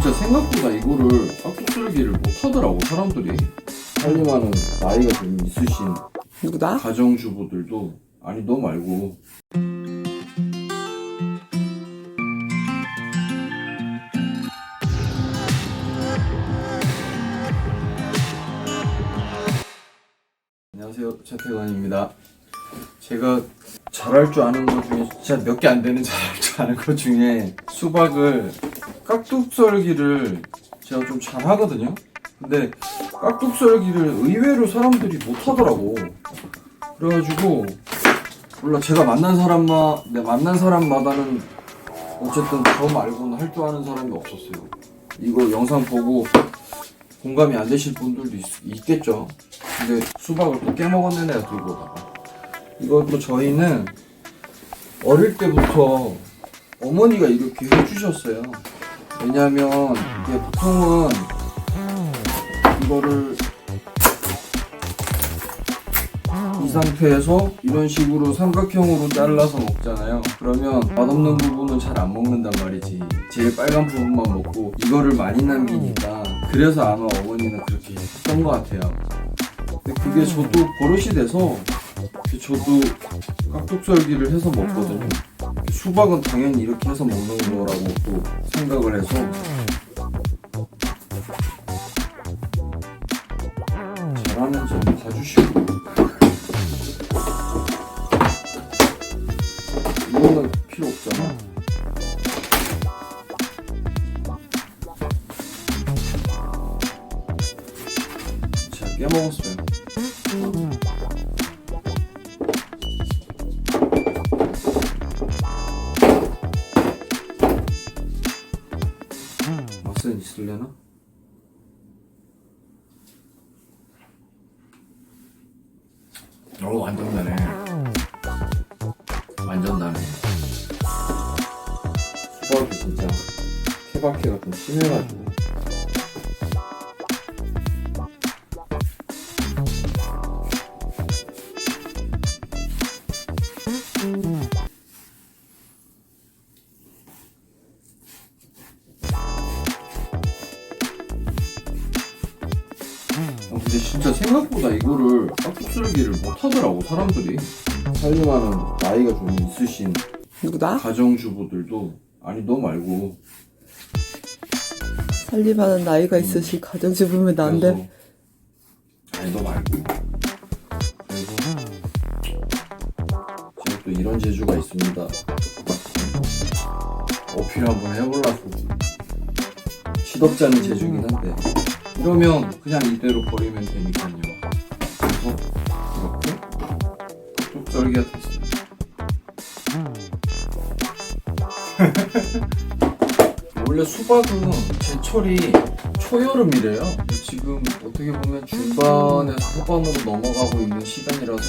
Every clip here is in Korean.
진짜 생각보다 이거를 깍둑썰기를 못하더라고 사람들이. 살림하는 나이가 좀 있으신 누구다? 가정주부들도. 아니 너 말고. 안녕하세요 최태관입니다. 제가 잘할 줄 아는 것 중에 진짜 몇 개 안 되는 잘할 줄 아는 것 중에 수박을 깍둑썰기를 제가 좀 잘하거든요 근데 깍둑썰기를 의외로 사람들이 못하더라고 그래가지고 몰라 제가 만난 사람마 내 만난 사람마다는 어쨌든 저 말고는 할 줄 아는 사람이 없었어요. 이거 영상 보고 공감이 안 되실 분들도 있, 겠죠 근데 수박을 또 깨먹었는 애가 들고 오다가 이것도 저희는 어릴 때부터 어머니가 이렇게 해주셨어요. 왜냐면 이게 보통은 이거를 이 상태에서 이런 식으로 삼각형으로 잘라서 먹잖아요. 그러면 맛없는 부분은 잘 안 먹는단 말이지. 제일 빨간 부분만 먹고 이거를 많이 남기니까 그래서 아마 어머니는 그렇게 했던 것 같아요. 근데 그게 저도 버릇이 돼서 저도 깍둑썰기를 해서 먹거든요. 수박은 당연히 이렇게 해서 먹는 거라고 또 생각을 해서 잘하는지 한번 봐주시고 이거는 필요 없잖아. 제가 깨먹었어요. 맛은 있을려나? 어 완전 나네. 완전 나네. 수박이 진짜 케바케가 좀 심해가지고. 근데 진짜 생각보다 이거를 깍둑썰기를 못하더라고 사람들이. 살림하는 나이가 좀 있으신 누구다? 가정주부들도. 아니 너 말고. 살림하는 나이가 있으신 가정주부면 난데 그래서- 아니 너 말고. 그래서 제가 또 이런 재주가 있습니다. 어필 한번 해보려고. 시덥지 않은 재주긴 한데 이러면 그냥 이대로 버리면 되니까요 그래서 이렇게 쪽절기가 됐어요 원래 수박은 제철이 초여름이래요. 지금 어떻게 보면 중반에서 후반으로 넘어가고 있는 시간이라서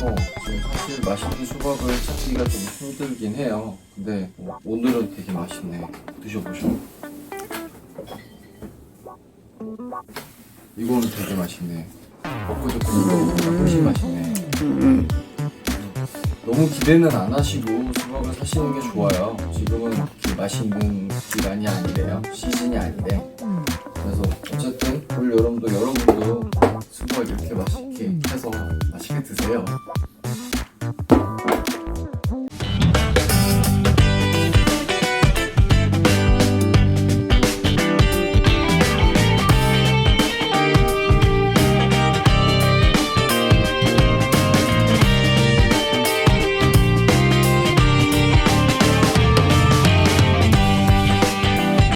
지금 사실 맛있는 수박을 찾기가 좀 힘들긴 해요. 근데 오늘은 되게 맛있네. 드셔보셔. 이거는 되게 맛있네. 엊그저께 이거보다 훨씬 맛있네. 너무 기대는 안 하시고 수박을 사시는 게 좋아요. 지금은 그렇게 맛있는 기간이 아니래요. 시즌이 아니래. 그래서 어쨌든 올 여름도 여러분도 수박 이렇게 맛있게 해서 맛있게 드세요.